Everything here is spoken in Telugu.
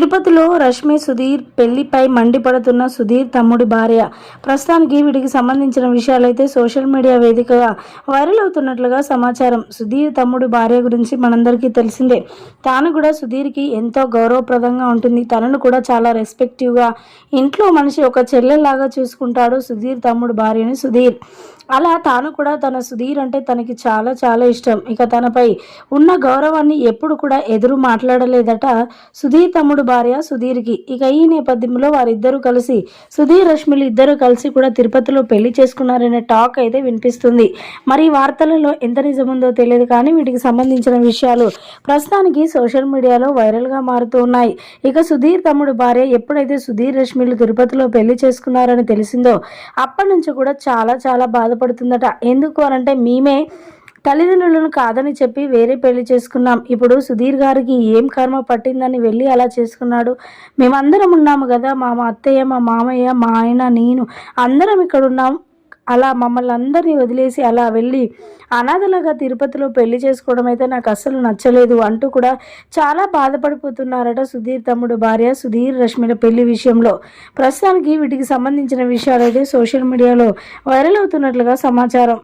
తిరుపతిలో రష్మి సుధీర్ పెళ్ళిపై మండిపడుతున్న సుధీర్ తమ్ముడి భార్య. ప్రస్తుతానికి వీటికి సంబంధించిన విషయాలైతే సోషల్ మీడియా వేదికగా వైరల్ అవుతున్నట్లుగా సమాచారం. సుధీర్ తమ్ముడి భార్య గురించి మనందరికీ తెలిసిందే. తాను కూడా సుధీర్కి ఎంతో గౌరవప్రదంగా ఉంటుంది. తనను కూడా చాలా రెస్పెక్టివ్గా ఇంట్లో మనిషి ఒక చెల్లెలాగా చూసుకుంటాడు సుధీర్ తమ్ముడు భార్యని సుధీర్. అలా తాను కూడా తన సుధీర్ అంటే తనకి చాలా చాలా ఇష్టం. ఇక తనపై ఉన్న గౌరవాన్ని ఎప్పుడు కూడా ఎదురు మాట్లాడలేదట సుధీర్ తమ్ముడు భార్య సుధీర్కి. ఇక ఈ నేపథ్యంలో వారిద్దరూ కలిసి సుధీర్ రష్మిలు ఇద్దరు కలిసి కూడా తిరుపతిలో పెళ్ళి చేసుకున్నారనే టాక్ అయితే వినిపిస్తుంది. మరి వార్తలలో ఎంత నిజముందో తెలియదు కానీ వీటికి సంబంధించిన విషయాలు ప్రస్తుతానికి సోషల్ మీడియాలో వైరల్గా మారుతూ ఉన్నాయి. ఇక సుధీర్ తమ్ముడు భార్య ఎప్పుడైతే సుధీర్ రష్మిలు తిరుపతిలో పెళ్ళి చేసుకున్నారని తెలిసిందో అప్పటి నుంచి కూడా చాలా చాలా బాధపడుతుందట. ఎందుకు అనంటే మేమే తల్లిదండ్రులను కాదని చెప్పి వేరే పెళ్ళి చేసుకున్నాం. ఇప్పుడు సుధీర్ గారికి ఏం కర్మ పట్టిందని వెళ్ళి అలా చేసుకున్నాడు. మేమందరం ఉన్నాము కదా మా అత్తయ్య మా మామయ్య మా ఆయన నేను అందరం ఇక్కడ ఉన్నాం. అలా మమ్మల్ని అందరినీ వదిలేసి అలా వెళ్ళి అనాథలుగా తిరుపతిలో పెళ్ళి చేసుకోవడం అయితే నాకు అస్సలు నచ్చలేదు అంటూ కూడా చాలా బాధపడిపోతున్నారట సుధీర్ తమ్ముడు భార్య సుధీర్ రష్మిల పెళ్ళి విషయంలో. ప్రస్తుతానికి వీటికి సంబంధించిన విషయాలు అయితే సోషల్ మీడియాలో వైరల్ అవుతున్నట్లుగా సమాచారం.